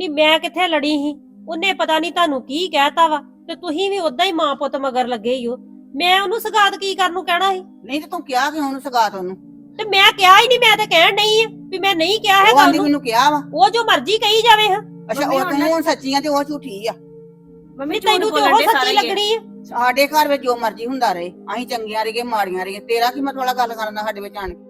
ਨਹੀਂ ਮੈਂ ਕਿੱਥੇ ਲੜੀ ਸੀ? ਉਹਨੇ ਪਤਾ ਨਹੀਂ ਤੁਹਾਨੂੰ ਕੀ ਕਹਿਤਾ ਵਾ ਤੇ ਤੁਸੀਂ ਵੀ ਉਦਾਂ ਹੀ ਮਾਂ ਪੁੱਤ ਮਗਰ ਲੱਗੇ ਹੀ ਹੋ ਮੈਂ ਉਹਨੂੰ ਸਗਾਤ ਕੀ ਕਰਨ ਨੂੰ ਕਹਿਣਾ ਸੀ? ਨਹੀਂ ਤੇ ਤੂੰ ਕਿਹਾ ਕਿ ਉਹਨੂੰ ਸਗਾਤ ਉਹਨੂੰ? ਤੇ ਮੈਂ ਕਿਹਾ ਹੀ ਨਹੀਂ ਮੈਂ ਤਾਂ ਕਹਿਣ ਨਹੀਂ ਆ ਵੀ ਮੈਂ ਨਹੀਂ ਕਿਹਾ ਉਹ ਹੈਗਾ ਆਂਦੀ ਉਹਨੂੰ। ਮੈਨੂੰ ਕਿਹਾ ਵਾ। ਉਹ ਜੋ ਮਰਜ਼ੀ ਕਹੀ ਜਾਵੇ ਹਾਂ। ਅੱਛਾ ਮੰਮੀ ਉਹ ਹੁਣ ਤੂੰ ਹੁਣ ਸੱਚੀ ਆ ਤੇ ਉਹ ਝੂਠੀ ਆ। ਮੰਮੀ ਤੈਨੂੰ ਤੇ ਉਹ ਸੱਚੀ ਲੱਗਣੀ ਆ। ਸਾਡੇ ਘਰ ਵਿੱਚ ਜੋ ਮਰਜ਼ੀ ਹੁੰਦਾ ਰਹੇ ਅਸੀਂ ਚੰਗੀਆਂ ਰਹੀਏ ਮਾੜੀਆਂ ਰਹੀਏ ਤੇਰਾ ਕੀ ਮਤਲਬ ਗੱਲ ਕਰਨ ਦਾ ਸਾਡੇ ਵਿੱਚ ਆਣ ਕੇ?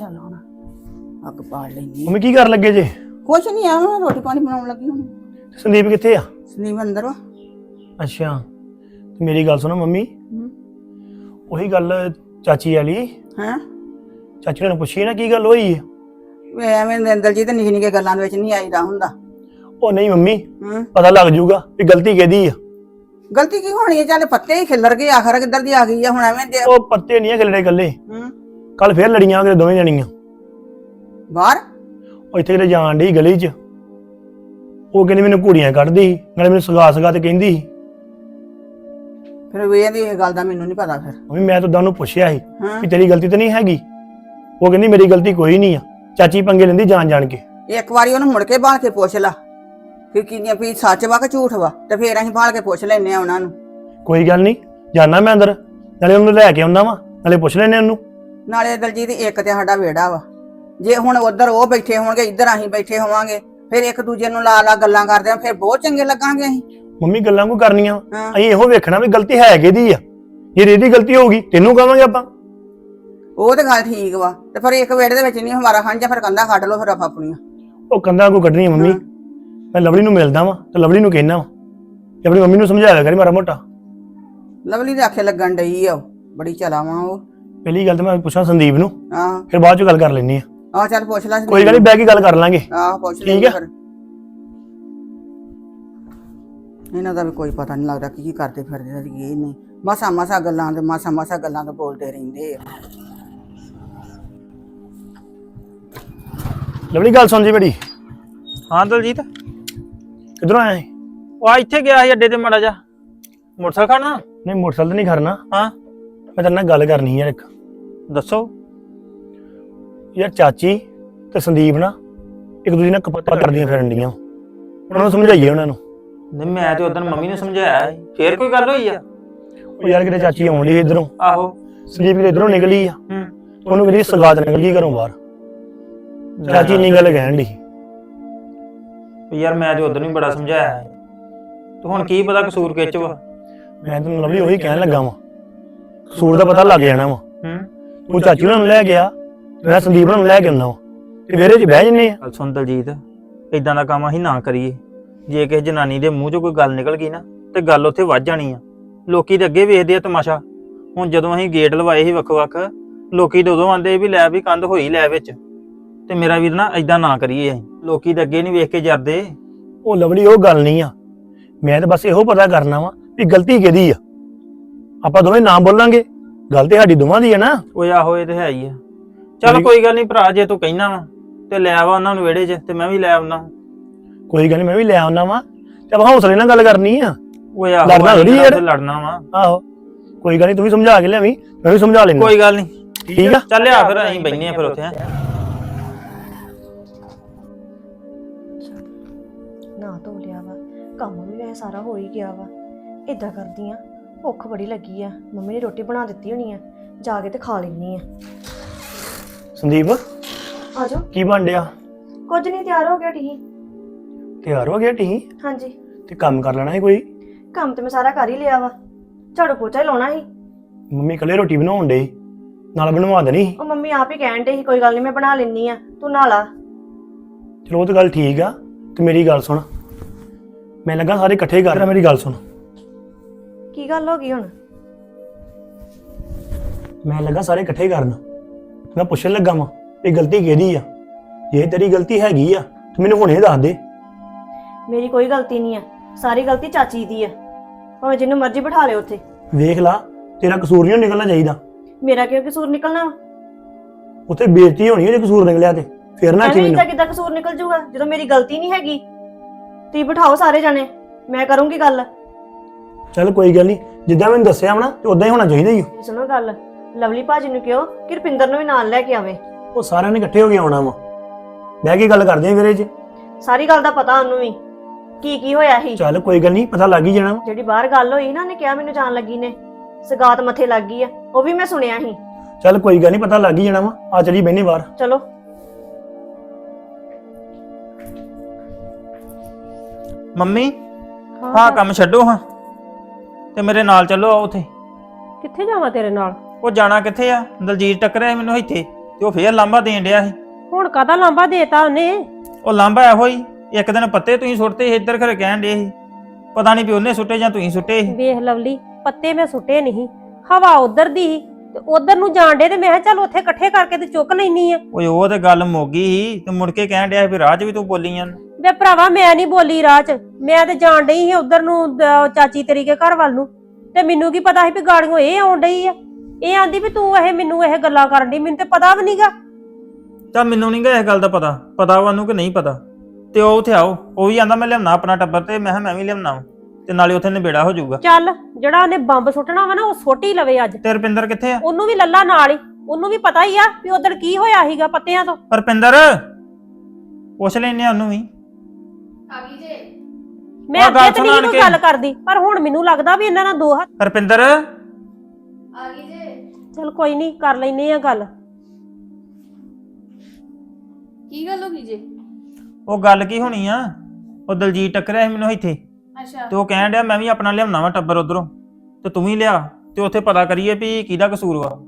ਚਲ ਹੁਣ ਅੱਗ ਬਾਲ ਲੈਣੀ ਮੰਮੀ ਕੀ ਕਰਨ ਲੱਗੇ ਜੇ? ਕੁਛ ਨਹੀਂ ਆ ਹੁਣ ਰੋਟੀ ਪਾਣੀ ਬਣਾਉਣ ਲੱਗੀ ਹੁਣ ਸੰਦੀਪ ਕਿੱਥੇ ਆ? ਸੰਦੀਪ ਅੰਦਰ ਵਾ। ਅੱਛਾ। ਤੇ ਮੇਰੀ ਗੱਲ ਸੁਣੋ ਮੰਮੀ। ਉਹੀ ਗੱਲ ਚਾਚੀ ਵਾਲੀ। ਹੈਂ? ਚਾਚੀ ਨੇ ਪੁੱਛੀ ਨਾ ਕੀ ਗੱਲ ਹੋਈ ਹੈ ਵੇ ਐਵੇਂ ਨਿੰਦਰ ਜੀ ਤੇ ਨਿੱਕੀ ਨਿੱਕੀ ਗੱਲਾਂ ਦੇ ਵਿੱਚ ਨਹੀਂ ਆਈਦਾ ਹੁੰਦਾ। ਉਹ ਨਹੀਂ ਮੰਮੀ ਹੂੰ। ਪਤਾ ਲੱਗ ਜਾਊਗਾ ਵੀ ਗਲਤੀ ਕਿਹਦੀ ਆ। ਗਲਤੀ ਕੀ ਹੋਣੀ ਹੈ ਚੱਲ ਪੱਤੇ ਹੀ ਖਿੱਲਰ ਗਏ ਆਖਰ ਕਿੱਧਰ ਦੀ ਆ ਗਈ ਆ? ਹੁਣ ਐਵੇਂ ਦੇ ਉਹ ਪੱਤੇ ਨਹੀਂ ਗੱਲੇ ਗੱਲੇ ਹੂੰ। ਕੱਲ ਫੇਰ ਲੜੀਆਂ ਕਿਤੇ ਦੋਵੇਂ ਜਣੀਆਂ। ਬਾਹਰ? ਉਹ ਇੱਥੇ ਕਿਤੇ ਜਾਣ ਡਈ ਗਲੀ 'ਚ। ਉਹ ਕਹਿੰਦੀ ਮੈਨੂੰ ਕੁੜੀਆਂ ਕੱਢਦੀ ਸੀ ਨਾਲੇ ਮੈਨੂੰ ਸਗਾ ਸਗਾ ਤੇ ਕਹਿੰਦੀ ਸੀ। ਫਿਰ ਇਹਦੀ ਇਹ ਗੱਲ ਦਾ ਮੈਨੂੰ ਨਹੀਂ ਪਤਾ ਫਿਰ। ਮੰਮੀ ਮੈਂ ਤਾਂ ਉਦੋਂ ਨੂੰ ਪੁੱਛਿਆ ਸੀ ਹਾਂ। ਕਿ ਤੇਰੀ ਗਲਤੀ ਤਾਂ ਨਹੀਂ ਹੈਗੀ? ਉਹ ਕਹਿੰਦੀ ਮੇਰੀ ਗਲਤੀ ਕੋਈ ਨਹੀਂ ਆ। ਚਾਚੀ ਪੰਗੇ ਲੈਂਦੀ ਜਾਣ ਜਾਣ ਕੇ। ਇੱਕ ਵਾਰੀ ਉਹਨੂੰ ਮੁੜ ਕੇ ਬਾਲ ਕੇ ਪੁੱਛ ਲਾ। ਫਿਰ ਕਿੰਨੀਆਂ ਵੀ ਸੱਚ ਵਾ ਕਿ ਝੂਠ ਵਾ? ਤੇ ਫਿਰ ਅਸੀਂ ਬਾਲ ਕੇ ਪੁੱਛ ਲੈਨੇ ਆ ਉਹਨਾਂ ਨੂੰ। ਕੋਈ ਗੱਲ ਨਹੀਂ ਜਾਣਾ ਮੈਂ ਅੰਦਰ। ਨਾਲੇ ਉਹਨੂੰ ਲੈ ਕੇ ਆਉਂਦਾ ਵਾ। ਨਾਲੇ ਪੁੱਛ ਲੈਨੇ ਉਹਨੂੰ। ਨਾਲੇ ਦਲਜੀਤ ਇੱਕ ਤੇ ਸਾਡਾ ਵਿਹੜਾ ਵਾ। ਜੇ ਹੁਣ ਉਧਰ ਉਹ ਬੈਠੇ ਹੋਣਗੇ ਇੱਧਰ ਅਸੀਂ ਬੈਠੇ ਹੋਵਾਂਗੇ ਫਿਰ ਇੱਕ ਦੂਜੇ ਨੂੰ ਲਾ ਲਾ ਗੱਲਾਂ ਕਰਦੇ ਆ ਫਿਰ ਬਹੁਤ ਚੰਗੇ ਲੱਗਾਂਗੇ ਅਸੀਂ। ਮੰਮੀ ਗੱਲਾਂ ਕੋ ਕਰਨੀਆਂ? ਹਾਂ। ਅਸੀਂ ਇਹੋ ਵੇਖਣਾ ਵੀ ਗਲਤੀ ਹੈ ਕਿਹਦੀ ਆ। ਜੇ ਇਹਦੀ ਗਲਤੀ ਹੋਊਗੀ ਤੈਨੂੰ ਕਹਾਂਗੇ ਆਪਾਂ। ਉਹ ਤੇ ਗੱਲ ਠੀਕ ਵਾ ਤੇ ਫਿਰ ਇੱਕ ਵਿਹੜੇ ਦੇ ਵਿੱਚ ਨਹੀਂ ਹਮਾਰਾ ਹੰਝਾ ਫਿਰ ਕੰਦਾ ਕੱਢ ਲਓ ਫਿਰ ਆਪਾਂ ਆਪਣੀਆਂ। ਉਹ ਕੰਧਾਂ ਕੋ ਕੱਢਣੀ ਆ ਮੰਮੀ। ਮੈਂ ਲਵਲੀ ਨੂੰ ਮਿਲਦਾ ਵਾਂ ਤੇ ਲਵਲੀ ਨੂੰ ਕਹਿਣਾ ਵਾ। ਕਿ ਆਪਣੀ ਮੰਮੀ ਨੂੰ ਸਮਝਾਇਆ ਕਰੀ ਮਾੜਾ ਮੋਟਾ। ਲਵਲੀ ਦੇ ਆਖੇ ਲੱਗਣ ਡਈ ਆ ਉਹ ਬੜੀ ਚਲਾਵਾਂ ਉਹ। ਪਹਿਲੀ ਗੱਲ ਤਾਂ ਮੈਂ ਪੁੱਛਾਂ ਸੰਦੀਪ ਨੂੰ ਆਹ ਫਿਰ ਬਾਅਦ ਚ ਗੱਲ ਕਰ ਲੈਣੀ ਆ। ਆਹ ਚੱਲ ਪੁੱਛ ਲੈ ਕੋਈ ਗੱਲ ਨਹੀਂ ਬਹਿ ਕੇ ਗੱਲ ਕਰ ਲਾਂਗੇ। ਆਹ ਪੁੱਛ ਠੀਕ ਲੈਂਦੇ ਆ। ਇਹਨਾਂ ਦਾ ਵੀ ਕੋਈ ਪਤਾ ਨਹੀਂ ਲੱਗਦਾ ਕੀ ਕੀ ਕਰਦੇ ਫਿਰਦੇ ਆ ਇਹ ਨਹੀਂ। ਮਸਾ ਮਸਾ ਗੱਲਾਂ ਤੇ ਮਸਾ ਮਸਾ ਗੱਲਾਂ ਤੇ ਬੋਲਦੇ ਰਹਿੰਦੇ ਆ। ਲਵਲੀ ਗੱਲ ਸੁਣ ਜੀ ਬੜੀ ਹਾਂ ਦਲਜੀਤ। ਕਿੱਧਰੋਂ ਆਇਆ ਹੈ ਉਹ ਆ ਇੱਥੇ ਗਿਆ ਸੀ ਅੱਡੇ ਤੇ ਮੜਾ ਜਾ ਮੋਟਰਸਾਈਕਲ ਖੜਨਾ? ਨਹੀਂ ਮੋਟਰਸਾਈਕਲ ਤੇ ਨਹੀਂ ਖੜਨਾ। ਹਾਂ। ਮੈਂ ਤੇਰੇ ਨਾਲ ਗੱਲ ਕਰਨੀ ਯਾਰ ਇੱਕ। ਦੱਸੋ। ਯਾਰ ਚਾਚੀ ਤੇ ਸੰਦੀਪ ਨਾ ਇੱਕ ਦੂਜੇ ਨਾਲ ਕਪੱਤਾ ਕਰਦੀਆਂ ਫਿਰਨ ਡੀਆਂ। ਉਹਨਾਂ ਨੂੰ ਸਮਝਾਈਏ ਉਹਨਾਂ ਨੂੰ। ਨਹੀਂ ਮੈਂ ਤੇ ਉਦੋਂ ਮੰਮੀ ਨੂੰ ਸਮਝਾਇਆ ਸੀ। ਫੇਰ ਕੋਈ ਗੱਲ ਹੋਈ ਆ? ਉਹ ਯਾਰ ਕਿਤੇ ਚਾਚੀ ਆਉਣ ਡਈ ਇਧਰੋਂ। ਆਹੋ। ਸੰਦੀਪ ਕਿਤੇ ਇਧਰੋਂ ਨਿਕਲੀ ਆ। ਹੂੰ। ਉਹਨੂੰ ਕਹਿੰਦੀ ਸਗਾਤ ਨਿਕਲ ਘਰੋਂ ਬਾਹਰ। ਚਾਚੀ ਇੰਨੀ ਗੱਲ ਕਹਿਣ ਦੀ ਯਾਰ ਮੈਂ ਤੇ ਉਦੋਂ ਹੀ ਬੜਾ ਸਮਝਾਇਆ ਸੀ। ਤੇ ਹੁਣ ਕੀ ਪਤਾ ਕਸੂਰ ਕਿੱਚ ਵਾ? ਮੈਂ ਤੈਨੂੰ ਲਵਲੀ ਉਹੀ ਕਹਿਣ ਲੱਗਾ ਵਾਂ। ਕਸੂਰ ਦਾ ਪਤਾ ਲੱਗ ਜਾਣਾ ਵਾ। ਹੂੰ। ਤੂੰ ਚਾਚੀ ਉਹਨਾਂ ਨੂੰ ਲੈ ਗਿਆ ਮੈਂ ਸੰਦੀਪ ਉਹਨਾਂ ਨੂੰ ਲੈ ਕੇ ਆਉਣਾ ਵਾ। ਤੇ ਵਿਹੜੇ 'ਚ ਬਹਿ ਜੰਨੇ ਆ। ਗੱਲ ਸੁਣ ਦਲਜੀਤ ਇਦਾਂ ਦਾ ਕੰਮ ਅਸੀਂ ਨਾ ਕਰੀਏ। ਜੇ ਕਿਸੇ ਜਨਾਨੀ ਦੇ ਮੂੰਹ 'ਚੋਂ ਕੋਈ ਗੱਲ ਨਿਕਲ ਗਈ ਨਾ ਤੇ ਗੱਲ ਉੱਥੇ ਵੱਜ ਜਾਣੀ ਆ। ਲੋਕੀ ਤੇ ਅੱਗੇ ਵੇਖਦੇ ਆ ਤਮਾਸ਼ਾ। ਹੁਣ ਜਦੋਂ ਅਸੀਂ ਗੇਟ ਲਵਾਏ ਸੀ ਵੱਖ-ਵੱਖ ਲੋਕੀ ਤੇ ਉਦੋਂ ਆਂਦੇ ਵੀ ਲੈ ਵੀ ਕੰਧ ਹੋਈ ਲੈ ਵਿੱਚ। ਤੇ ਮੇਰਾ ਵੀਰ ਨਾ ਇਦਾਂ ਨਾ ਕਰੀਏ ਅਸੀਂ। ਲੋਕੀ ਤੇ ਅੱਗੇ ਨਹੀਂ ਵੇਖ ਕੇ ਜਰਦੇ। ਉਹ ਲਵਲੀ ਉਹ ਗੱਲ ਨਹੀਂ ਆ। ਮੈਂ ਤਾਂ ਬਸ ਇਹੋ ਪਤਾ ਕਰਨਾ ਵਾ ਵੀ ਗਲਤੀ ਕਿਹਦੀ ਆ। ਆਪਾਂ ਦੋਵੇਂ ਨਾ ਬੋਲਾਂਗੇ। ਗੱਲ ਤੇ ਸਾਡੀ ਦੋਵਾਂ ਦੀ ਆ ਨਾ। ਓਏ ਆਹੋ ਇਹ ਤੇ ਹੈ ਹੀ ਆ। ਚੱਲ ਕੋਈ- ਗੱਲ ਨਹੀਂ ਭਰਾ ਜੇ ਤੂੰ ਕਹਿਣਾ ਵਾ ਤੇ ਲੈ ਆਵਾ ਉਹਨਾਂ ਨੂੰ ਵਿਹੜੇ 'ਚ ਤੇ ਮੈਂ ਵੀ ਲੈ ਆਉਣਾ ਕੋਈ ਗੱਲ ਨੀ ਮੈਂ ਵੀ ਲੈ ਆਉਣਾ ਵਾ। ਤੇ ਆਪਾਂ ਹੌਸਲੇ ਨਾਲ ਗੱਲ ਕਰਨੀ ਆ। ਓਏ ਆਹੋ ਲੜਨਾ ਕਿਹੜਾ ਯਾਰ। ਲੜਨਾ ਵਾ। ਆਹੋ। ਕੋਈ ਗੱਲ ਨਹੀਂ ਤੂੰ ਵੀ ਸਮਝਾ ਕੇ ਲਿਆਵੀਂ ਮੈਂ ਵੀ ਸਮਝਾ ਲੈਣਾ ਕੋਈ ਗੱਲ ਨਹੀਂ। ਠੀਕ ਆ? ਚੱਲ ਆ ਫਿਰ ਅਸੀਂ ਬੈਠਨੇ ਆ ਫਿਰ ਉੱਥੇ ਹੈਂ। ਨਾ ਧੋ ਲਿਆ ਵਾ ਕੰਮ ਵੀ ਵੈਸੇ ਸਾਰਾ ਹੋ ਹੀ ਗਿਆ ਵਾ। ਇਦਾਂ ਕਰਦੀ ਆ। ਭੁੱਖ ਬੜੀ ਲੱਗੀ ਆ। ਮੰਮੀ ਨੇ ਰੋਟੀ ਬਣਾ ਦਿੱਤੀ ਹੋਣੀ ਆ। ਜਾ ਕੇ ਤੇ ਖਾ ਲੈਣੀ ਆ। ਸੰਦੀਪ ਆ ਜਾਓ। ਕੀ ਬਣ ਡਿਆ? ਕੁਝ ਨਹੀਂ ਤਿਆਰ ਹੋ ਗਿਆ ਟੀ ਤਿਆਰ ਹੋ ਗਿਆ ਟੀ ਹਾਂਜੀ। ਤੇ ਕੰਮ ਕਰ ਲੈਣਾ ਹੈ ਕੋਈ? ਕੰਮ ਤੇ ਮੈਂ ਸਾਰਾ ਕਰ ਹੀ ਲਿਆ ਵਾ। ਝਾੜੂ ਪੋਚਾ ਹੀ ਲਾਉਣਾ ਸੀ। ਮੰਮੀ ਕੱਲੇ ਰੋਟੀ ਬਣਾਉਣ ਡੇ ਨਾਲ ਬਣਵਾ ਦੇਣੀ। ਉਹ ਮੰਮੀ ਆਪ ਹੀ ਕਹਿਣ ਦੇ ਸੀ ਕੋਈ ਗੱਲ ਨਹੀਂ ਮੈਂ ਬਣਾ ਲੈਣੀ ਆ। ਤੂੰ ਨਹਾ ਲਾ ਚਲੋ ਉਹ ਤਾਂ ਗੱਲ ਠੀਕ ਆ। ਤੇ ਮੇਰੀ ਗੱਲ ਸੁਣ। ਮੈਂ ਲੱਗਾ ਸਾਰੇ ਇਕੱਠੇ ਕਰ। ਮੇਰੀ ਗੱਲ ਸੁਣ। ਕੀ ਗੱਲ ਹੋ ਗਈ ਹੁਣ? ਮੈਂ ਲੱਗਾ ਸਾਰੇ ਇਕੱਠੇ ਕਰਨ। ਮੈਂ ਪੁੱਛਣ ਲੱਗਾ ਵਾਂ ਇਹ ਗਲਤੀ ਕਿਹਦੀ ਆ? ਜੇ ਤੇਰੀ ਗਲਤੀ ਹੈਗੀ ਆ ਤੂੰ ਮੈਨੂੰ ਹੁਣੇ ਦੱਸ ਦੇ। ਮੇਰੀ ਕੋਈ ਗਲਤੀ ਨਹੀਂ ਆ ਸਾਰੀ ਗਲਤੀ ਚਾਚੀ ਦੀ ਆ। ਭਾਵੇਂ ਜਿਹਨੂੰ ਮਰਜ਼ੀ ਬਿਠਾ ਲਿਓ ਉੱਥੇ। ਵੇਖ ਲਾ ਤੇਰਾ ਕਸੂਰ ਨਹੀਂ ਨਿਕਲਣਾ ਚਾਹੀਦਾ। ਮੇਰਾ ਕਿਉਂ ਕਸੂਰ ਨਿਕਲਣਾ? ਉੱਥੇ ਬੇਇੱਜ਼ਤੀ ਹੋਣੀ ਹੈ ਜੇ ਕਸੂਰ ਨਿਕਲਿਆ ਤੇ ਫਿਰ ਨਾ ਕੀ ਐਵੇਂ ਮੈਨੂੰ। ਇਦਾਂ ਕਿੱਦਾਂ ਕਸੂਰ ਨਿਕਲ ਜੂਗਾ ਜਦੋਂ ਮੇਰੀ ਗਲਤੀ ਨਹੀਂ ਹੈਗੀ ਤੁਸੀਂ ਬਿਠਾਓ ਸਾਰੇ ਜਣੇ ਮੈਂ ਕਰੂੰਗੀ ਗੱਲ। ਚੱਲ ਕੋਈ ਗੱਲ ਨਹੀਂ ਜਿੱਦਾਂ ਮੈਨੂੰ ਦੱਸਿਆ ਤੇ ਉਦਾਂ ਹੀ ਹੋਣਾ ਚਾਹੀਦਾ ਹੀ ਸੁਣੋ ਗੱਲ ਲਵਲੀ ਭਾਜੀ ਨੂੰ ਕਿਹਾ ਕਿ ਰੁਪਿੰਦਰ ਨੂੰ ਵੀ ਨਾਲ ਲੈ ਕੇ ਆਵੇ? ਉਹ ਸਾਰਿਆਂ ਨੇ ਇਕੱਠੇ ਹੋ ਕੇ ਆਉਣਾ ਵਾ। ਬਹਿ ਕੇ ਗੱਲ ਕਰਦੇ ਆ ਵੀਰੇ ਜੀ। ਸਾਰੀ ਗੱਲ ਦਾ ਪਤਾ ਉਹਨੂੰ ਵੀ ਕੀ ਕੀ ਹੋਇਆ ਸੀ। ਚੱਲ ਕੋਈ ਗੱਲ ਨਹੀਂ ਪਤਾ ਲੱਗ ਹੀ ਜਾਣਾ ਵਾ। ਜਿਹੜੀ ਬਾਹਰ ਗੱਲ ਹੋਈ ਨਾ ਉਹਨੇ ਕਿਹਾ ਮੈਨੂੰ ਜਾਣ ਲੱਗੀ ਨੇ। ਸਗਾਤ ਮੱਥੇ ਲੱਗ ਗਈ ਆ ਉਹ ਵੀ ਮੈਂ ਸੁਣਿਆ ਸੀ। ਚੱਲ ਕੋਈ ਗੱਲ ਨਹੀਂ ਪਤਾ ਲੱਗ ਹੀ ਜਾਣਾ ਵਾ। ਆ ਚਲੀ ਬੈਨੇ ਬਾਹਰ। ਚਲੋ। ਮੰਮੀ ਹਾਂ। ਕੰਮ ਛੱਡੋ ਹਾਂ। ਤੇ ਮੇਰੇ ਨਾਲ ਚੱਲੋ ਆਓ ਉੱਥੇ। ਕਿੱਥੇ ਜਾਵਾਂ ਤੇਰੇ ਨਾਲ? ਉਹ ਜਾਣਾ ਕਿੱਥੇ ਆ? ਦਲਜੀਤ ਟੱਕਰਿਆ ਸੀ ਮੈਨੂੰ ਇੱਥੇ ਤੇ ਉਹ ਫੇਰ ਲਾਂਬਾ ਦੇਣ ਡਿਆ ਸੀ। ਹੁਣ ਕਾਦਾ ਲਾਂਬਾ ਦੇਤਾ ਉਹਨੇ? ਉਹ ਲਾਂਬਾ ਇਹੋ ਹੀ ਇੱਕ ਦਿਨ ਪੱਤੇ ਤੁਸੀਂ ਸੁੱਟਤੇ ਸੀ ਇੱਧਰ ਖਰੇ ਕਹਿਣ ਡੇ ਸੀ। ਪਤਾ ਨਹੀਂ ਵੀ ਉਹਨੇ ਸੁੱਟੇ ਜਾਂ ਤੁਸੀਂ ਸੁੱਟੇ ਸੀ। ਵੇਖ ਲਵਲੀ ਪੱਤੇ ਮੈਂ ਸੁੱਟੇ ਨਹੀਂ ਹਵਾ ਉਧਰ ਦੀ ਸੀ ਤੇ ਉਧਰ ਨੂੰ ਜਾਣ ਡੇ ਤੇ ਮੈਂ ਕਿਹਾ ਚੱਲ ਉੱਥੇ ਇਕੱਠੇ ਕਰਕੇ ਤੇ ਚੁੱਕ ਲੈਣੀ ਆ। ਓਏ ਉਹ ਤੇ ਗੱਲ ਮੋਗੀ ਸੀ ਤੇ ਮੁੜ ਕੇ ਕਹਿਣ ਡਿਆ ਸੀ ਵੀ 'ਚ ਵੀ ਤੂੰ ਬੋਲੀਆਂ ਵੇ ਭਰਾਵਾ ਮੈਂ ਨਹੀਂ ਬੋਲੀ ਰਾਹ 'ਚ। ਮੈਂ ਤੇ ਜਾਣ ਡਈ ਸੀ ਉਧਰ ਨੂੰ ਦ- ਚਾਚੀ ਤੇਰੀ ਕੇ ਘਰ ਵੱਲ ਨੂੰ। ਤੇ ਮੈਨੂੰ ਕੀ ਪਤਾ ਸੀ ਵੀ ਗਾੜੀਆਂ ਇਹ ਆਉਣ ਡਈ ਆ। ਇਹ ਆਂਦੀ ਵੀ ਤੂੰ ਇਹ ਮੈਨੂੰ ਇਹ ਗੱਲਾਂ ਕਰਨ ਡਈ ਮੈਨੂੰ ਤੇ ਪਤਾ ਵੀ ਨਹੀਂਗਾ ਤਾਂ ਮੈਨੂੰ ਨਹੀਂ ਗਾ ਇਸ ਗੱਲ ਦਾ ਪਤਾ। ਪਤਾ ਵਾ ਉਹਨੂੰ ਕਿ ਨਹੀਂ ਪਤਾ। ਤੇ ਉਹ ਉੱਥੇ ਆਓ ਉਹ ਵੀ ਆਂਦਾ ਮੈਂ ਲਿਆਉਣਾ ਆਪਣਾ ਟੱਬਰ ਤੇ ਮੈਂ ਕਿਹਾ ਮੈਂ ਵੀ ਲਿਆਉਣਾ ਵਾ। ਤੇ ਨਾਲੇ ਉੱਥੇ ਨਿਬੇੜਾ ਹੋ ਜਾਊਗਾ। ਚੱਲ ਜਿਹੜਾ ਉਹਨੇ ਬੰਬ ਸੁੱਟਣਾ ਵਾ ਨਾ ਉਹ ਸੁੱਟ ਹੀ ਲਵੇ ਅੱਜ। ਤੇ ਰਪਿੰਦਰ ਕਿੱਥੇ ਆ? ਉਹਨੂੰ ਵੀ ਲੱਲਾ ਨਾਲ ਹੀ। ਉਹਨੂੰ ਵੀ ਪਤਾ ਹੀ ਆ ਵੀ ਉਧਰ ਕੀ ਹੋਇਆ ਸੀਗਾ ਪੱਤਿਆਂ ਤੋਂ। ਰਪਿੰਦਰ ਪੁੱਛ ਲੈਨੇ ਆ ਉਹਨੂੰ ਵੀ। ਮੈਂ ਆਹ ਗੱਲ ਅੱਗੇ ਤੇ ਨਹੀਂ ਕੋਈ ਕੇ। ਗੱਲ ਕਰਦੀ ਪਰ ਹੁਣ ਮੈਨੂੰ ਲੱਗਦਾ ਵੀ ਇਹਨਾਂ ਨਾਲ ਦੋ ਹੱਥ ਰਪਿੰਦਰ ਚੱਲ ਕੋਈ ਨਹੀਂ ਕਰ ਲੈਨੇ ਆ ਗੱਲ। ਕੀ ਗੱਲ ਹੋ ਗਈ ਜੇ? ਉਹ ਗੱਲ ਕੀ ਹੋਣੀ ਆ? ਉਹ ਦਲਜੀਤ ਟੱਕਰਿਆ ਸੀ ਮੈਨੂੰ ਇੱਥੇ। ਅੱਛਾ। ਤੇ ਉਹ ਕਹਿਣ ਡਿਆ ਮੈਂ ਵੀ ਆਪਣਾ ਲਿਆਉਣਾ ਵਾ ਟੱਬਰ ਉਧਰੋਂ। ਤੇ ਤੂੰ ਵੀ ਲਿਆ ਤੇ ਉੱਥੇ ਪਤਾ ਕਰੀਏ ਵੀ ਕਿਹਦਾ ਕਸੂਰ ਵਾ।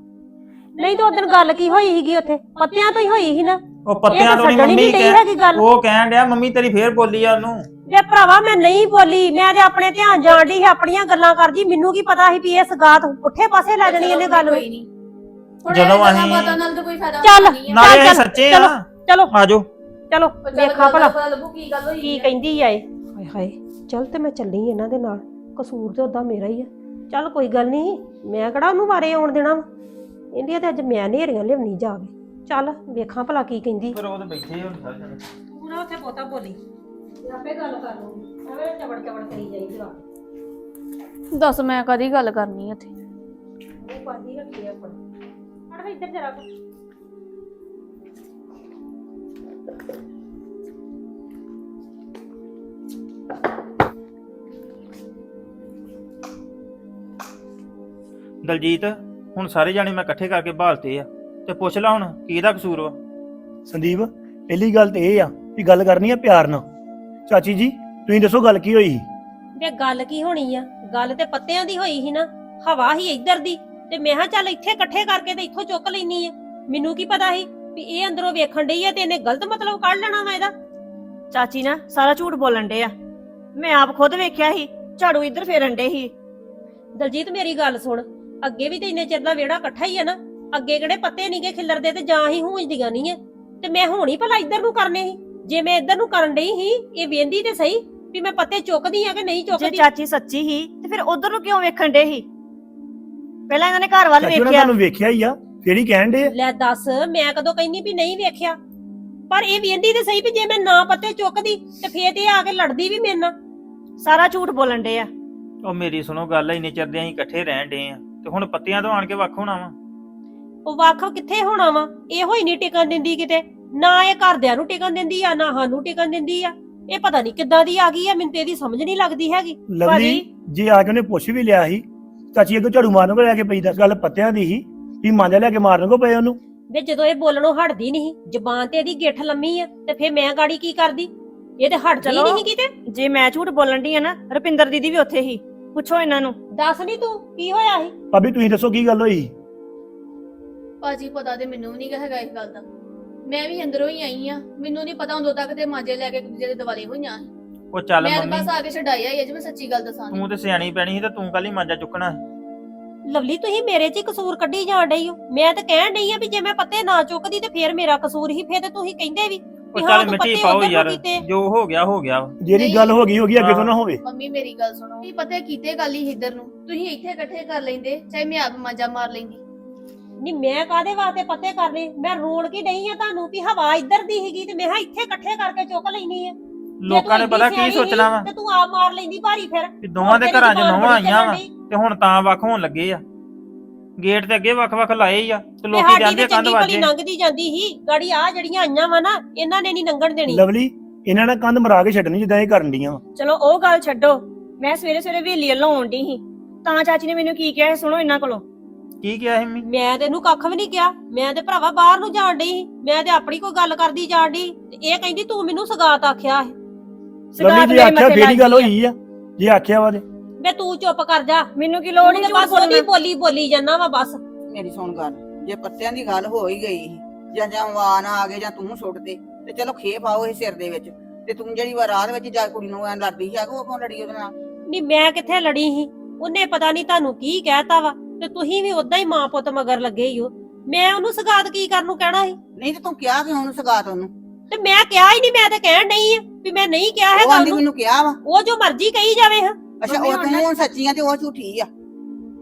ਨਹੀਂ ਤਾਂ ਉਦੋਂ ਗੱਲ ਕੀ ਹੋਈ ਸੀਗੀ ਉੱਥੇ? ਪੱਤਿਆਂ ਤੋਂ ਹੀ ਹੋਈ ਸੀ ਨਾ। ਉਹ ਪੱਤਿਆਂ ਤਾਂ ਤੋਂ ਨਹੀਂ ਛੱਡਣੀ ਮੰਮੀ ਨਹੀਂ ਡਈ ਕਹਿ ਹੈਗੀ ਗੱਲ। ਉਹ ਕਹਿਣ ਡਿਆ ਮੰਮੀ ਤੇਰੀ ਫੇਰ ਬੋਲੀ ਆ ਉਹਨੂੰ। ਵੇ ਭਰਾਵਾ ਮੈਂ ਨਹੀਂ ਬੋਲੀ ਮੈਂ ਤੇ ਆਪਣੇ ਧਿਆਨ ਜਾਣ ਸੀ ਆਪਣੀਆਂ ਗੱਲਾਂ ਕਰਦੀ ਮੈਨੂੰ ਕੀ ਪਤਾ ਸੀ ਵੀ ਇਹ ਸਗਾਤ ਪੁੱਠੇ ਪਾਸੇ ਲੈ ਜਾਣੀ ਇਹਨੇ ਗੱਲ ਕੋਈ ਨਹੀਂ ਹੁਣ ਜਦੋਂ ਅਸੀਂ- ਬਾਤਾਂ ਨਾਲ ਤਾਂ ਕੋਈ ਫਾਇਦਾ ਚੱਲ, ਨਹੀਂ ਹੈ। ਨਾਲੇ ਚੱਲ, ਸੱਚੇ ਚਲੋ, ਆ। ਚਲੋ ਆਜੋ। ਚਲੋ ਵੇਖਾਂ ਭਲਾ। ਪਤਾ ਲੱਗੂ ਕੀ ਗੱਲ ਹੋਈ ਕੀ ਹੈ। ਕਹਿੰਦੀ ਆ ਇਹ? ਹਾਏ ਹਾਏ ਚੱਲ ਤੇ ਮੈਂ ਚੱਲੀ ਇਹਨਾਂ ਦੇ ਨਾਲ। ਕਸੂਰ ਤੇ ਉਦਾਂ ਮੇਰਾ ਹੀ ਆ। ਚੱਲ ਕੋਈ ਗੱਲ ਨਹੀਂ ਮੈਂ ਕਿਹੜਾ ਉਹਨੂੰ ਵਾਰੇ ਆਉਣ ਦੇਣਾ ਵਾ? ਇੰਡੀਆ ਤੇ ਅੱਜ ਮੈਂ ਨੇਰੀਆਂ ਲਿਆਉਣੀ ਜਾ ਕੇ ਚੱਲ ਵੇਖਾਂ ਭਲਾ ਕੀ ਕਹਿੰਦੀ। ਫਿਰ ਉਹ ਤੇ ਬੈਠੇ ਹੁਣ ਸਾਰੇ ਜਣੇ। ਨਾ ਉੱਥੇ ਬਹੁਤਾ ਬੋਲੀ। ਆਪੇ ਗੱਲ ਕਰ ਲੂੰਗੀ ਐਵੇਂ ਚਵੜ ਚਵੜ ਕਰੀ ਜਾਈ ਜਰਾ। ਦੱਸ ਮੈਂ ਕਦੀ ਗੱਲ ਕਰਨੀ ਇੱਥੇ? ਉਹ ਪਾਦੀ ਰੱਖੀ ਆਪਣੀ। ਹਟ ਵੇ ਇੱਧਰ ਜਰਾ ਕੁ। ਦਲਜੀਤ ਹੁਣ ਸਾਰੇ ਜਾਣੇ ਮੈਂ ਇਕੱਠੇ ਕਰਕੇ ਭਾਲਤੇ ਆ। ਤੇ ਪੁੱਛ ਲੈ ਹੁਣ ਕਿਹਦਾ ਕਸੂਰ ਵਾ? ਸੰਦੀਪ ਪਹਿਲੀ ਗੱਲ ਤੇ ਇਹ ਆ ਵੀ ਗੱਲ ਕਰਨੀ ਆ ਪਿਆਰ ਨਾਲ। ਚਾਚੀ ਜੀ ਤੁਸੀਂ ਦੱਸੋ ਗੱਲ ਕੀ ਹੋਈ ਵੇ ਗੱਲ ਕੀ ਹੋਣੀ ਆ? ਗੱਲ ਤੇ ਪੱਤਿਆਂ ਦੀ ਹੋਈ ਸੀ ਨਾ। ਹਵਾ ਹੀ ਇੱਧਰ ਦੀ ਤੇ ਮੈਂ ਕਿਹਾ ਚੱਲ ਇੱਥੇ ਇਕੱਠੇ ਕਰਕੇ ਤੇ ਇੱਥੋਂ ਚੁੱਕ ਲੈਣੀ ਆ। ਮੈਨੂੰ ਕੀ ਪਤਾ ਸੀ ਵੀ ਇਹ ਅੰਦਰੋਂ ਵੇਖਣ ਡਈ ਆ ਤੇ ਇਹਨੇ ਗਲਤ ਮਤਲਬ ਕੱਢ ਲੈਣਾ ਵਾ ਇਹਦਾ। ਚਾਚੀ ਨਾ ਸਾਰਾ ਝੂਠ ਬੋਲਣ ਡੇ ਆ। ਮੈਂ ਆਪ ਖੁਦ ਵੇਖਿਆ ਸੀ ਝਾੜੂ ਇੱਧਰ ਫੇਰਨ ਡੇ ਸੀ। ਦਲਜੀਤ ਮੇਰੀ ਗੱਲ ਸੁਣ। ਅੱਗੇ ਵੀ ਤੇ ਇੰਨੇ ਚਿਰ ਦਾ ਵਿਹੜਾ ਇਕੱਠਾ ਹੀ ਆ ਨਾ ਅੱਗੇ ਕਿਹੜੇ ਪੱਤੇ ਨਹੀਂਗੇ ਖਿੱਲਰਦੇ ਤੇ ਜਾਂ ਹੀ ਹੂੰਜਦੀਆਂ ਨਹੀਂ ਆ ਤੇ ਮੈਂ ਹੁਣ ਹੀ ਭਲਾ ਇੱਧਰ ਨੂੰ ਕਰਨੇ ਸੀ। ਜੇ ਮੈਂ ਇੱਧਰ ਨੂੰ ਕਰਨ ਡਈ ਸੀ ਇਹ ਵੇਂਦੀ ਤੇ ਸਹੀ ਵੀ ਮੈਂ ਪੱਤੇ ਚੁੱਕਦੀ ਆ ਕਿ ਨਹੀਂ ਜੇ ਚੁੱਕਦੀ? ਚਾਚੀ ਸੱਚੀ ਸੀ ਤੇ ਫਿਰ ਉਧਰ ਨੂੰ ਕਿਉਂ ਵੇਖਣ ਡੇ ਸੀ? ਪਹਿਲਾਂ ਇਹਨਾਂ ਨੇ ਘਰ ਵੱਲ ਚਾਚੀ ਉਹਨਾਂ ਵੇਖਿਆ। ਤੁਹਾਨੂੰ ਵੇਖਿਆ ਹੀ ਆ ਫੇਰ ਹੀ ਕਹਿਣ ਦੇ ਲੈ ਦੱਸ ਮੈਂ ਕਦੋਂ ਕਹਿੰਦੀ ਵੀ ਨਹੀਂ ਵੇਖਿਆ? ਪਰ ਇਹ ਵੇਂਦੀ ਤੇ ਸਹੀ ਵੀ ਜੇ ਮੈਂ ਨਾ ਪੱਤੇ ਚੁੱਕਦੀ ਤੇ ਫੇਰ ਤੇ ਇਹ ਆ ਕੇ ਲੜਦੀ ਵੀ ਮੇਰੇ ਨਾਲ। ਸਾਰਾ ਝੂਠ ਬੋਲਣ ਡੇ ਆ। ਉਹ ਮੇਰੀ ਸੁਣੋ ਗੱਲ ਇੰਨੇ ਚਿਰ ਦੇ ਅਸੀਂ ਇਕੱਠੇ ਰਹਿਣ ਡੇ ਆ ਤੇ ਹੁਣ ਪੱਤਿਆਂ ਤੋਂ ਆਣ ਕੇ ਵੱਖ ਹੋਣਾ ਵਾ? ਉਹ ਵੱਖ ਕਿੱਥੇ ਹੋਣਾ ਵਾ? ਇਹੋ ਹੀ ਨਹੀਂ ਟਿਕਣ ਦਿੰਦੀ ਕਿਤੇ। ਨਾ ਇਹ ਘਰਦਿਆਂ ਨੂੰ ਟਿਕਣ ਦਿੰਦੀ ਆ ਨਾ ਸਾਨੂੰ ਟਿਕਣ ਦਿੰਦੀ ਆ। ਇਹ ਪਤਾ ਨਹੀਂ ਕਿੱਦਾਂ ਦੀ ਆ ਗਈ ਆ ਮੈਨੂੰ ਤੇ ਇਹਦੀ ਸਮਝ ਨਹੀਂ ਲੱਗਦੀ ਹੈਗੀ। ਲਵਲੀ ਭਾਜੀ। ਜੇ ਆ ਕੇ ਉਹਨੇ ਪੁੱਛ ਵੀ ਲਿਆ ਸੀ ਚਾਚੀ ਅੱਗੇ ਝਾੜੂ ਮਾਰਨ ਕੋ ਲੈ ਕੇ ਪਈ ਦੱਸ ਗੱਲ ਪੱਤਿਆਂ ਦੀ ਸੀ ਵੀ ਮਾਂਜਾ ਲੈ ਕੇ ਮਾਰਨ ਕੋ ਪਏ ਉਹਨੂੰ। ਵੇ ਜਦੋਂ ਇਹ ਬੋਲਣੋਂ ਹਟਦੀ ਨਹੀਂ ਜ਼ਬਾਨ ਤੇ ਇਹਦੀ ਗਿੱਠ ਲੰਮੀ ਆ ਤੇ ਫੇਰ ਮੈਂ ਗਾੜੀ ਕੀ ਕਰਦੀ? ਇਹ ਤੇ ਹਟਦੀ ਚਲੋ। ਨਹੀਂ ਕਿਤੇ? ਜੇ ਮੈਂ ਝੂਠ ਬੋਲਣ ਦੀ ਆ ਨਾ ਰੁਪਿੰਦਰ ਦੀਦੀ ਵੀ ਉੱਥੇ ਹੀ। ਪੁੱਛੋ ਇਹਨਾਂ ਨੂੰ। ਦੱਸ ਨਹੀਂ ਤੂੰ ਕੀ ਹੋਇਆ ਸੀ? ਭਾਬੀ ਤੁਸੀਂ ਦੱਸੋ ਕੀ ਗੱਲ ਹੋਈ? ਭਾਜੀ ਪਤਾ ਤੇ ਮੈਨੂੰ ਵੀ ਨਹੀਂ ਹੈਗਾ ਇਸ ਗੱਲ ਦਾ। ਮੈਂ ਵੀ ਅੰਦਰੋਂ ਹੀ ਆਈ ਆ ਮੈਨੂੰ ਨਹੀਂ ਪਤਾ ਉਦੋਂ ਤੱਕ ਤੇ ਮਾਂਜੇ ਲੈ ਕੇ ਇੱਕ ਦੂਜੇ ਦੇ ਦਿਵਾਲੇ ਹੋਈਆਂ ਸੀ। ਉਹ ਚੱਲ ਮੈਂ ਤਾਂ ਮੰਮੀ ਬਸ ਆ ਕੇ ਛਡਾਇਆ ਹੀ ਆ ਜੇ ਮੈਂ ਸੱਚੀ ਗੱਲ ਦੱਸਾਂ ਤੇ। ਤੂੰ ਸਿਆਣੀ ਪੈਣੀ ਸੀ ਤੇ ਤੂੰ ਕੱਲ ਹੀ ਮਾਂਜਾ ਚੁੱਕਣਾ ਸੀ। ਲਵਲੀ ਤੁਸੀਂ ਮੇਰੇ 'ਚ ਹੀ ਕਸੂਰ ਕੱਢੀ ਜਾਣ ਡਈ ਹੋ ਮੈਂ ਤਾਂ ਕਹਿਣ ਡਈ ਆ ਵੀ ਜੇ ਮੈਂ ਪੱਤੇ ਨਾ ਚੁੱਕਦੀ ਤੇ ਫੇਰ ਮੇਰਾ ਕਸੂਰ ਹੀ ਫੇਰ ਤੇ ਤੁਸੀਂ ਕਹਿੰਦੇ ਵੀ ਉਹ ਹਾਂ ਚੱਲ ਤੂੰ ਮਿੱਟੀ ਪੱਤੇ ਪਾਓ ਉੱਧਰ ਨੂੰ ਯਾਰ ਕੀਤੇ। ਜੋ ਹੋ ਗਿਆ ਹੋ ਗਿਆ। ਜਿਹੜੀ। ਗੱਲ ਹੋ ਗਈ ਹੋ ਗਈ ਅੱਗੇ ਤੋਂ ਨਾ ਹੋਵੇ ਮੰਮੀ ਮੇਰੀ ਗੱਲ ਸੁਣੋ ਕੀ ਪਤਾ ਕੀਤੇ ਗੱਲ ਹੀ ਇੱਧਰ ਨੂੰ ਤੁਸੀਂ ਇੱਥੇ ਇਕੱਠੇ ਕਰ ਲੈਂਦੇ ਚਾਹੇ ਮੈਂ ਆਪ ਮਾਂਜਾ ਮਾਰ ਲੈਂਦੀ ਨਹੀਂ ਮੈਂ ਕਾਦੇ ਵਾਸਤੇ ਪੱਤੇ ਕਰਨੇ ਮੈਂ ਰੋਣ ਕੀ ਡਈ ਆ ਤੁਹਾਨੂੰ ਵੀ ਹਵਾ ਇੱਧਰ ਦੀ ਹੈਗੀ ਤੇ ਮੈਂ ਹਾਂ ਇੱਥੇ ਇਕੱਠੇ ਕਰਕੇ ਚੁੱਕ ਲੈਣੀ ਆ। ਲੋਕਾਂ ਨੇ ਪਤਾ ਕੀ ਸੋਚਣਾ ਵਾ? ਤੇ ਤੂੰ ਆਪ ਮਾਰ ਲੈਂਦੀ ਭਾਰੀ ਫਿਰ। ਕਿ ਦੋਵਾਂ ਦੇ ਘਰਾਂ 'ਚ ਨੋਹਾਂ ਬੜੀ ਆਈਆਂ ਵਾ। ਤੇ ਹੁਣ ਤਾਂ ਵੱਖ ਹੋਣ ਲੱਗੇ ਆ। ਗੇਟ ਤੇ ਅੱਗੇ ਵੱਖ-ਵੱਖ ਲਾਏ ਹੀ ਆ ਤੇ ਲੋਕੀ ਜਾਂਦੇ ਕੰਧ ਵਾਜੇ ਲੰਘਦੀ ਜਾਂਦੀ ਸੀ। ਗਾੜੀ ਆ ਜਿਹੜੀਆਂ ਆਈਆਂ ਵਾ ਨਾ ਇਹਨਾਂ ਨੇ ਨਹੀਂ ਲੰਘਣ ਦੇਣੀ। ਲਵਲੀ ਇਹਨਾਂ ਨੇ ਕੰਧ ਮਰਾ ਕੇ ਛੱਡਣੀ ਜਿੱਦਾਂ ਇਹ ਕਰਨ ਡੀਆਂ ਚਲੋ ਉਹ ਗੱਲ ਛੱਡੋ। ਮੈਂ ਸਵੇਰੇ ਸਵੇਰੇ ਵੇਲੀ ਵੱਲੋਂ ਆਉਣ ਡਈ ਸੀ। ਤਾਂ ਚਾਚੀ ਨੇ ਮੈਨੂੰ ਕੀ ਕਿਹਾ ਸੁਣੋ ਇਹਨਾਂ ਕੋਲੋਂ। ਕੀ ਕਿਹਾ ਸੀ ਮੰਮੀ? ਮੈਂ ਤੇ ਇਹਨੂੰ ਕੱਖ ਵੀ ਨਹੀਂ ਕਿਹਾ। ਮੈਂ ਤੇ ਭਰਾਵਾ ਬਾਹਰ ਨੂੰ ਜਾਣ ਡਈ ਸੀ। ਮੈਂ ਤੇ ਆਪਣੀ ਕੋਈ ਗੱਲ ਕਰਦੀ ਜਾਣ ਡਈ ਤੇ ਇਹ ਕਹਿੰਦੀ ਤੂੰ ਮੈਨੂੰ ਸਗਾਤ ਆਖਿਆ ਹੈ ਲਵਲੀ ਜੀ ਆਖਿਆ ਕਿਹੜੀ ਗੱਲ ਹੋਈ ਆ ਜੇ ਆਖਿਆ ਵਾ ਤੇ। ਵੇ ਤੂੰ ਚੁੱਪ ਕਰ ਜਾ। ਮੈਨੂੰ ਕੀ ਲੋੜ ਨਹੀਂ ਤੇ ਬਸ ਉਹਦੀ ਬੋਲੀ ਬੋਲੀ ਜਾਂਦਾ ਵਾ ਬਸ। ਮੇਰੀ ਸੁਣ ਗੱਲ। ਜੇ ਪੱਤਿਆਂ ਦੀ ਗੱਲ ਹੋ ਹੀ ਗਈ ਸੀ, ਜਾਂ ਜਾਂ ਵਾਨ ਆ ਗਏ ਜਾਂ ਤੂੰ ਸੁੱਟ ਦੇ ਤੇ ਚਲੋ ਖੇਪ ਆਓ ਇਹ ਸਿਰ ਦੇ ਵਿੱਚ। ਤੇ ਤੂੰ ਜਿਹੜੀ ਵਾਰ ਰਾਤ ਵਿੱਚ ਜਾ ਕੁੜੀ ਨੂੰ ਐ ਲੜਦੀ ਸੀ ਆ ਉਹ ਕਿਉਂ ਲੜੀ ਉਹਦੇ ਨਾਲ? ਨਹੀਂ ਮੈਂ ਕਿੱਥੇ ਲੜੀ ਸੀ? ਉਹਨੇ ਪਤਾ ਨਹੀਂ ਤੁਹਾਨੂੰ ਕੀ ਕਹਿਤਾ ਵਾ। ਤੇ ਤੁਸੀਂ ਵੀ ਉਦਾਂ ਹੀ ਮਾਂ ਪੁੱਤ ਮਗਰ ਲੱਗੇ ਹੀ ਹੋ ਮੈਂ ਉਹਨੂੰ ਸਗਾਤ ਕੀ ਕਰਨ ਨੂੰ ਕਹਿਣਾ ਸੀ? ਨਹੀਂ ਤੇ ਤੂੰ ਕਿਹਾ ਕਿ ਉਹਨੂੰ ਸਗਾਤ ਉਹਨੂੰ? ਤੇ ਮੈਂ ਕਿਹਾ ਹੀ ਨਹੀਂ ਮੈਂ ਤੇ ਕਹਿਣ ਨਹੀਂ ਆ ਵੀ ਮੈਂ ਨਹੀਂ ਕਿਹਾ ਉਹ ਹੈਗਾ ਆਂਦੀ ਉਹਨੂੰ। ਮੈਨੂੰ ਕਿਹਾ ਵਾ। ਉਹ ਜੋ ਮਰਜ਼ੀ ਕਹੀ ਜਾਵੇ ਹਾਂ। ਅੱਛਾ ਮੰਮੀ ਉਹ ਹੁਣ ਤੂੰ ਸੱਚੀ ਆ ਤੇ ਉਹ ਝੂਠੀ ਆ।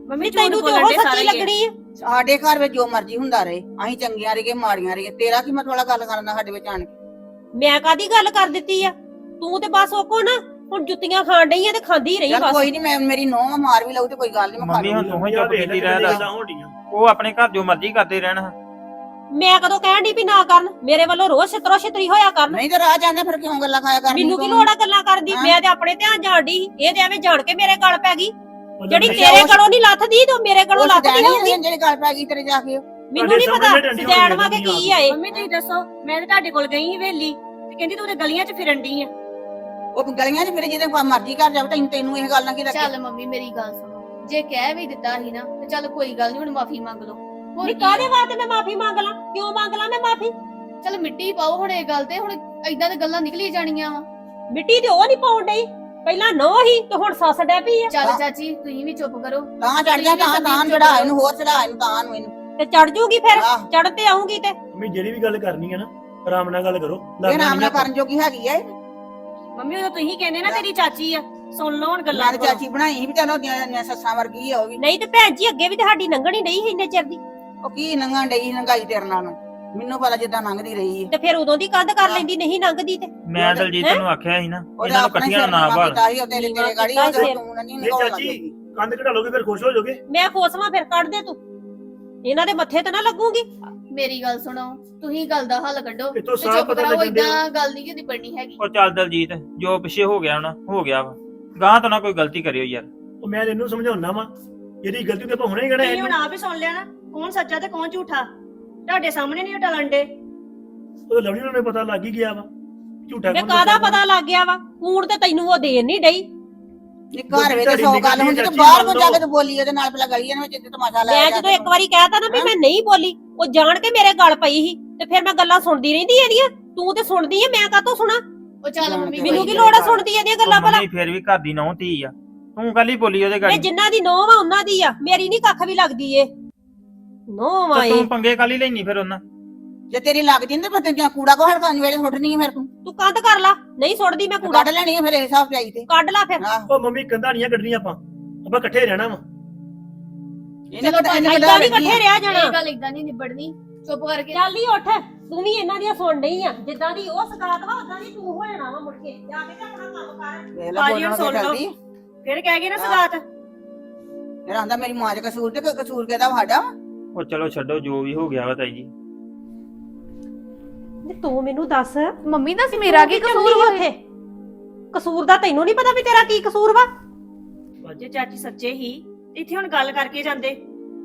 ਮੰਮੀ ਤੈਨੂੰ ਤੇ ਉਹ ਸੱਚੀ ਲੱਗਣੀ ਆ। ਸਾਡੇ ਘਰ ਵਿੱਚ ਜੋ ਮਰਜ਼ੀ ਹੁੰਦਾ ਰਹੇ ਅਸੀਂ ਚੰਗੀਆਂ ਰਹੀਏ ਮਾੜੀਆਂ ਰਹੀਏ। ਤੇਰਾ ਕੀ ਮਤਲਬ ਗੱਲ ਕਰਨ ਦਾ ਸਾਡੇ ਵਿੱਚ ਆਣ ਕੇ? ਮੈਂ ਕਾਦੀ ਗੱਲ ਕਰ ਦਿੱਤੀ ਆ? ਤੂੰ ਤੇ ਬਸ ਉਹ ਕੋ ਨਾ। ਹੁਣ ਜੁੱਤੀਆਂ ਖਾਣ ਡਈ ਆ ਤੇ ਖਾਂਦੀ ਰਹੀ ਬਸ। ਕੋਈ ਨਹੀਂ ਮੈਂ ਮੇਰੀ ਨੋਹ ਮਾਰ ਵੀ ਲਊ ਤੇ ਕੋਈ ਗੱਲ ਨਹੀਂ ਮੈਂ ਖਾ ਮੰਮੀ ਹੁਣ। ਤੂੰ ਹੀ ਚੁੱਪ ਕੀਤੀ ਰਹਿ ਦੱਸ ਉਹ ਆਪਣੇ ਘਰ ਜੋ ਮਰਜ਼ੀ ਕਰਦੇ ਰਹਿਣ। ਮੈਂ ਕਦੋਂ ਕਹਿਣ ਦੀ ਵੀ ਨਾ ਕਰਨ? ਮੇਰੇ ਵੱਲੋਂ ਰੋਜ਼ ਛਿੱਤਰੋ ਛਿੱਤਰੀ ਹੋਇਆ ਕਰਨ। ਨਹੀਂ ਤੇ ਰਾਹ ਜਾਂਦੇ ਫਿਰ ਕਿਉਂ ਗੱਲਾਂ ਖਾਇਆ ਕਰਨੀ ਮੈਨੂੰ ਕੀ ਤੂੰ? ਲੋੜ ਆ ਗੱਲਾਂ ਕਰਦੀ ਹਾਂ। ਮੈਂ ਤੇ ਆਪਣੇ ਧਿਆਨ ਜਾਣ ਡਈ ਸੀ। ਇਹ ਤੇ ਐਵੇਂ ਜਾਣ ਕੇ ਮੇਰੇ ਗਲ ਪੈ ਗਈ। ਜਿਹੜੀ ਤੇਰੇ ਗਲੋਂ ਨਹੀਂ ਲੱਥਦੀ ਤੇ ਮੇਰੇ ਗਲੋਂ ਲੱਥਦੀ ਹੋਊਗੀ। ਜਿਹੜੀ ਗੱਲ ਪੈ ਗਈ ਤੇਰੇ ਜਾ ਕੇ। ਮੈਨੂੰ ਨਹੀਂ ਤੁਹਾਡੇ ਪਤਾ ਡੰਡੀ ਸਟੈਂਡ ਕੇ ਕੀ ਆਏ ਮੰਮੀ ਤੁਸੀਂ ਦੱਸੋ ਮੈਂ ਤੇ ਤੁਹਾਡੇ ਕੋਲ ਗਈ ਸੀ ਵੇਲੀ ਤੇ ਕਹਿੰਦੀ ਤੂੰ ਤੇ ਗਲੀਆਂ 'ਚ ਫਿਰਨ ਡਈ ਆ। ਉਹ ਗਲੀਆਂ 'ਚ ਫਿਰ ਜਿਹਦੇ ਕੋਲ ਮਰਜ਼ੀ ਕਰ ਜਾਵੇ ਤੈਨੂੰ ਤੈਨੂੰ ਇਹ ਗੱਲ ਨਾ ਕੀ ਲੱਗੇ ਚੱਲ ਮੰਮੀ ਮੇਰੀ ਗੱਲ ਸੁਣੋ। ਜੇ ਕਹਿ ਵੀ ਦਿੱਤਾ ਸੀ ਨਾ ਤੇ ਚੱਲ ਕੋਈ ਗੱਲ ਨਹੀਂ ਹੁਣ ਮਾਫੀ ਮੰਗ ਲਓ। ਹੋਰ ਨਹੀਂ ਕੀ ਕਾਹਦੇ ਵਾਸਤੇ ਮੈਂ ਮਾਫੀ ਮੰਗ ਲਾਂ? ਕਿਉਂ ਮੰਗ ਲਾਂ ਮੈਂ ਮਾਫੀ? ਚੱਲ ਮਿੱਟੀ ਪਾਓ ਹੁਣ ਇਹ ਗੱਲ ਤੇ ਹੁਣ ਏਦਾਂ ਦੇ ਗੱਲਾਂ ਨਿਕਲੀ ਜਾਣੀਆਂ ਵਾ। ਮਿੱਟੀ ਤੇ ਉਹ ਨਹੀਂ ਪਾਉਣ ਡਈ। ਪਹਿਲਾਂ ਨੋ ਹੀ ਤੇ ਹੁਣ ਸੱਸ ਡੈ ਪਈ ਆ। ਚੱਲ। ਚਾਚੀ ਤੁਸੀਂ ਵੀ ਚੁੱਪ ਕਰੋ। ਤਾਂ ਚੜ ਜਾ ਤਾਂ ਤਾਂ ਚੜਾ ਇਹਨੂੰ ਹੋਰ ਚੜਾ ਇਹਨੂੰ ਤਾਂ ਨੂੰ ਇਹਨੂੰ। ਤੇ ਚੜ ਜੂਗੀ ਫਿਰ? ਆਹ। ਚੜ ਤੇ ਆਉਂਗੀ ਤੇ? ਮੰਮੀ ਜਿਹੜੀ ਵੀ ਗੱਲ ਕਰਨੀ ਹੈ ਨਾ ਆਰਾਮ ਨਾਲ ਗੱਲ ਕਰੋ। ਇਹ ਲੜਨਾ ਨਾਲ ਆਪਾਂ। ਕਰਨ ਜੋਗੀ ਹੈਗੀ ਐ ਮੰਮੀ ਉਹ ਤੁਸੀਂ ਕਹਿੰਦੇ ਨਾ ਤੇਰੀ ਚਾਚੀ ਆ ਸੁਣ ਲਓ ਹੁਣ ਗੱਲਾਂ ਨਾਲ ਚਾਚੀ ਬਣਾਈ ਸੀ ਵੀ ਚਲੋ ਦੀਆਂ ਸੱਸਾਂ ਵਰਗੀ ਆ ਉਹ ਵੀ। ਨਹੀਂ ਤੇ ਭੈਣ ਜੀ ਅੱਗੇ ਵੀ ਤੇ ਸਾਡੀ ਲੰਘਣੀ ਨਹੀਂ ਸੀ ਇੰਨੇ ਚਿਰ ਦੀ। ਉਹ ਕੀ ਨੰਗਾਂ ਡਈ ਨੰਗਾਈ ਤੇਰੇ ਨਾਲ? ਮੈਨੂੰ ਪਤਾ ਜਿੱਦਾਂ ਲੰਘਦੀ ਰਹੀ ਹੈ ਤੇ ਫਿਰ ਉਦੋਂ ਦੀ ਕੰਧ ਕਰ ਲੈਂਦੀ ਨਹੀਂ ਲੰਘਦੀ ਤੇ। ਮੈਂ ਦਲਜੀਤ? ਤੈਨੂੰ ਆਖਿਆ ਸੀ ਨਾ ਇਹਨਾਂ ਨੂੰ ਇਕੱਠੀਆਂ ਨਾ ਨਾਲ ਭਾਲ ਕੀਤਾ ਸੀ ਉਹ ਤੇਰੇ ਤੇਰੇ ਗਾੜੀ ਸਿਰ। ਤੂੰ ਨਹੀਂ ਨਹੀਂ ਨਿਕਲ ਚਾਚੀ। ਲੱਗੀ ਕੰਧ ਘਟਾ ਲੋਗੇ ਫਿਰ ਖੁਸ਼ ਹੋ ਜਾਓਗੇ। ਮੈਂ ਖੋਸਵਾ ਫਿਰ ਕੱਢ ਦੇ ਤੂੰ। ਇਹਨਾਂ ਦੇ ਮੱਥੇ ਤੇ ਨਾ ਲੱਗੂਗੀ। ਮੇਰੀ ਗੱਲ ਸੁਣੋ ਤੁਸੀਂ ਗੱਲ ਦਾ ਹੱਲ ਕੱਢੋ ਤੇ ਚੁੱਪ ਪਤਾ ਕਰਾਓ ਲੱਗਣ ਡਿਆ। ਏਦਾਂ ਗੱਲ ਨਹੀਂ ਕਿਤੇ ਪੜਨੀ ਹੈਗੀ। ਉਹ ਚੱਲ ਦਲਜੀਤ ਜੋ ਪਿੱਛੇ ਹੋ ਗਿਆ ਨਾ ਹੋ ਗਿਆ ਵਾ। ਗਾਂ ਤੋਂ ਨਾ ਕੋਈ ਗਲਤੀ ਕਰਿਓ ਯਾਰ। ਉਹ ਮੈਂ ਇਹਨੂੰ ਸਮਝਾਉਣਾ ਵਾ ਇਹਦੀ ਗਲਤੀ ਤੇ ਆਪਾਂ ਹੁਣੇ ਹੀ ਕਹਿਣਾ ਤੁਸੀਂ ਹੁਣ ਇਹਨੂੰ ਆਪ ਹੀ ਸੁਣ ਲਿਆ ਨਾ ਕੌਣ ਸੱਚਾ ਤੇ ਕੌਣ ਝੂਠਾ? ਤੁਹਾਡੇ ਸਾਹਮਣੇ ਨਹੀਂ ਟਲਣ ਡੇ ਉਹ ਲਵਲੀ ਨੂੰ ਪਤਾ ਲੱਗ ਹੀ ਗਿਆ ਵਾ ਝੂਠਾ ਵੇ ਕੌਣ ਕਾਦਾ? ਪਤਾ ਲੱਗ ਗਿਆ ਵਾ? ਕੂਣ ਤੇ ਤੈਨੂੰ ਉਹ ਦੇਣ ਨਹੀਂ ਡਈ। ਨੀ ਘਰ ਸੌ ਨਿਗਾਹ ਗੱਲ ਹੁੰਦੀ ਤੇ ਬਾਹਰ ਕੋ ਜਾ ਕੇ। ਤੇ ਬੋਲੀ ਉਹਦੇ ਨਾਲ ਪਹਿਲਾਂ ਗਲੀਆਂ ਵਿੱਚ ਤਮਾਸ਼ਾ ਮੈਂ ਲਾਇਆ ਜਦੋਂ ਇੱਕ ਵਾਰੀ ਕਹਿਤਾ ਨਾ ਵੀ ਮੈਂ ਨਹੀਂ ਬੋਲੀ ਉਹ ਜਾਣ ਕੇ ਮੇਰੇ ਗਲ ਪਈ ਸੀ ਤੇ ਫਿਰ ਮੈਂ ਗੱਲਾਂ ਸੁਣਦੀ ਰਹਿੰਦੀ ਇਹਦੀਆਂ। ਤੂੰ ਤੇ ਸੁਣਦੀ ਐ ਮੈਂ ਕਾਹਤੋਂ ਸੁਣਾ? ਉਹ ਚੱਲ ਮੰਮੀ ਮੈਨੂੰ ਕੀ। ਲੋੜ ਆ ਸੁਣਦੀ ਇਹਦੀਆਂ ਗੱਲਾਂ ਭਲਾ ਮੰਮੀ ਫਿਰ ਵੀ ਘਰ ਦੀ ਨਹੁੰ ਧੀ ਆ। ਤੂੰ ਕੱਲ ਹੀ ਬੋਲੀ ਉਹਦੇ ਇਹ ਗਾੜੀ ਜਿੰਨਾ ਦੀ ਨੋਹ ਵਾ ਉਹਨਾਂ ਦੀ ਆ। ਮੇਰੀ ਨਹੀਂ ਕੱਖ ਵੀ ਲੱਗਦੀ ਏ। ਨੋਹ ਵਾ ਤੇ ਇਹ। ਤੂੰ ਪੰਗੇ ਕੱਲ ਲੈਣੀ ਫਿਰ ਉਹਨਾਂ। ਜੇ ਤੇਰੀ ਲੱਗਦੀ ਨੀ ਤੇ ਫਿਰ ਤੈਨੂੰ ਕੂੜਾ ਕੋ ਹੜਕਾਂ ਵੇਲੇ ਸੁੱਟਣੀ ਹੈ ਫਿਰ ਤੂੰ? ਤੂੰ ਕੰਧ ਕਰ ਲਾ। ਨਹੀਂ ਸੁੱਟਦੀ ਮੈਂ ਕੂੜਾ। ਕੱਢ ਲੈਣੀ ਹੈ ਫਿਰ ਇਹ ਹਿਸਾਬ ਤੇ ਆਈ ਤੇ। ਕੱਢ ਲਾ ਫਿਰ। ਆਹ ਉਹ ਮੰਮੀ ਕੰਧਾਂ ਨਹੀਂ ਕੱਢਣੀਆਂ ਆਪਾਂ। ਆਪਾਂ ਇਕੱਠੇ ਰਹਿਣਾ ਵਾ। ਇਹਨੇ ਚਲੋ ਕੱਢ ਇਹਨੇ ਏਦਾਂ ਵੀ ਕੱਢ ਇਕੱਠੇ ਰਿਹਾ ਜਾਣਾ ਇਹ ਗੱਲ ਏਦਾਂ ਨਹੀਂ ਨਿਬੜਨੀ। ਚੁੱਪ ਕਰਕੇ। ਚੱਲ ਹੀ ਉੱਠ ਤੂੰ ਵੀ ਇਹਨਾਂ ਦੀਆਂ ਸੁਣ ਨਹੀਂ ਆ। ਜਿੱਦਾਂ ਦੀ ਉਹ ਸਗਾਤ ਵਾ ਉਦਾਂ ਦੀ ਤੂੰ ਹੋ ਜਾਣਾ ਵਾ ਮੁੜ ਕੇ। ਜਾ ਕੇ ਤੇ ਆਪਣਾ ਕੰਮ ਕਰ। ਬਾਜੀ ਹੁਣ ਸੁਣ ਲਓ। ਫਿਰ ਕਹਿ ਗਏ ਨਾ ਸਗਾਤ ਫਿਰ ਆਂਦਾ ਮੇਰੀ ਮਾਂ ਚ ਕਸੂਰ ਤੇ ਕਸੂਰ ਕਿਹਦਾ ਵਾ ਸਾਡਾ? ਵਾ? ਉਹ ਚਲੋ ਛੱਡੋ ਜੋ ਵੀ ਹੋ ਗਿਆ ਵਾ ਤਾਈ ਜੀ। ਨੀ ਤੂੰ ਮੈਨੂੰ ਦੱਸ ਮੰਮੀ ਮੇਰਾ ਕੀ ਕਸੂਰ ਵਾ? ਉੱਥੇ? ਕਸੂਰ ਦਾ ਤੈਨੂੰ ਨਹੀਂ ਪਤਾ ਵੀ ਤੇਰਾ ਕੀ ਕਸੂਰ ਵਾ? ਜੇ ਚਾਚੀ ਸੱਚੇ ਹੀ ਇੱਥੇ ਹੁਣ ਗੱਲ ਕਰਕੇ ਜਾਂਦੇ।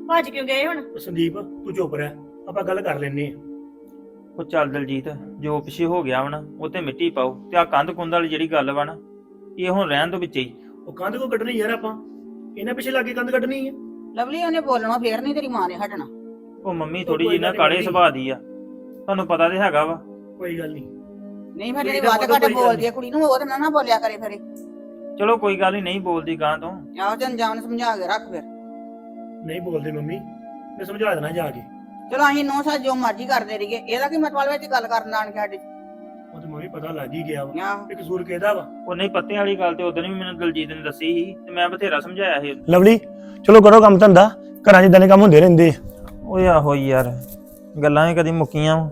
ਭੱਜ ਕਿਉਂ ਗਏ ਹੁਣ? ਉਹ ਸੰਦੀਪ ਤੂੰ ਚੁੱਪ ਰਹਿ। ਆਪਾਂ ਗੱਲ ਕਰ ਲੈਨੇ ਆ ਉਹ ਚੱਲ ਦਲਜੀਤ ਜੋ ਪਿੱਛੇ ਹੋ ਗਿਆ ਵਾ ਨਾ ਉਹ ਤੇ ਮਿੱਟੀ ਪਾਓ। ਤੇ ਆ ਕੰਧ ਕੁੰਧ ਵਾਲੀ ਜਿਹੜੀ ਗੱਲ ਵਾ ਨਾ ਇਹ ਹੁਣ ਰਹਿਣ ਤੋਂ ਵਿੱਚ ਹੀ। ਉਹ ਕੰਧ ਕੋ ਕੱਢਣੀ ਯਾਰ ਆਪਾਂ। ਇਹਨਾਂ ਪਿੱਛੇ ਲੱਗੇ ਕੰਧ ਕੱਢਣੀ ਆ। ਲਵਲੀ ਉਹਨੇ ਬੋਲਣਾ ਫੇਰ ਨਹੀਂ ਤੇਰੀ ਮਾਂ ਨੇ ਹਟਣਾ। ਉਹ ਮੰਮੀ ਥੋੜੀ ਜਿਹੀ ਨਾ ਕਾਲੇ। ਸੁਭਾਅ ਦੀ ਆ। ਤੁਹਾਨੂੰ ਪਤਾ ਤੇ ਹੈਗਾ ਵਾ। ਕੋਈ ਗੱਲ ਨਹੀਂ। ਨਹੀਂ ਫਿਰ ਜਿਹੜੀ ਦਾ ਮਤਲਬ ਘੱਟ ਬੋਲਦੀ ਹੈ ਕੁੜੀ ਨੂੰ ਉਹ ਤਾਂ ਨਾ ਨਾ ਬੋਲਿਆ ਕਰੇ ਫਿਰ ਚਲੋ ਕੋਈ ਗੱਲ ਹੀ ਨਹੀਂ ਬੋਲਦੀ ਗਾਂ ਤੋਂ। ਆਹੋ ਤੇ ਨੂੰ ਸਮਝਾ ਕੇ ਰੱਖ ਫਿਰ। ਨਹੀਂ ਬੋਲਦੇ ਮੰਮੀ ਮੈਂ ਸਮਝਾ ਦੇਣਾ ਜਾ ਕੇ। ਚਲੋ ਅਸੀਂ ਨੌ ਸਾਲ ਜੋ ਮਰਜ਼ੀ ਕਰਦੇ ਰਹੀਏ ਇਹਦਾ ਕੀ ਮਤਲਬ ਵਿੱਚ ਗੱਲ ਕਰਨ ਆਣ ਕੇ ਸਾਡੇ ਉਹ ਤੇ ਮੰਮੀ ਪਤਾ ਲੱਗ ਹੀ ਗਿਆ ਵਾ ਆਹ। ਕਸੂਰ ਕਿਹਦਾ ਵਾ? ਉਹ ਨਹੀਂ ਪੱਤੇ ਵਾਲੀ ਗੱਲ ਤੇ ਉਦੋਂ ਵੀ ਮੈਨੂੰ ਦਲਜੀਤ ਨੇ ਦੱਸੀ ਸੀ ਤੇ ਮੈਂ ਬਥੇਰਾ ਸਮਝਾਇਆ ਸੀ ਲਵਲੀ ਚਲੋ ਕਰੋ ਕੰਮ ਧੰਦਾ ਘਰਾਂ 'ਚ ਇਦਾਂ ਦੇ ਕੰਮ ਹੁੰਦੇ ਰਹਿੰਦੇ ਆ। ਓਏ ਆਹੋ ਯਾਰ ਗੱਲਾਂ ਵੀ ਕਦੀ ਮੁੱਕੀਆਂ ਵਾਂ।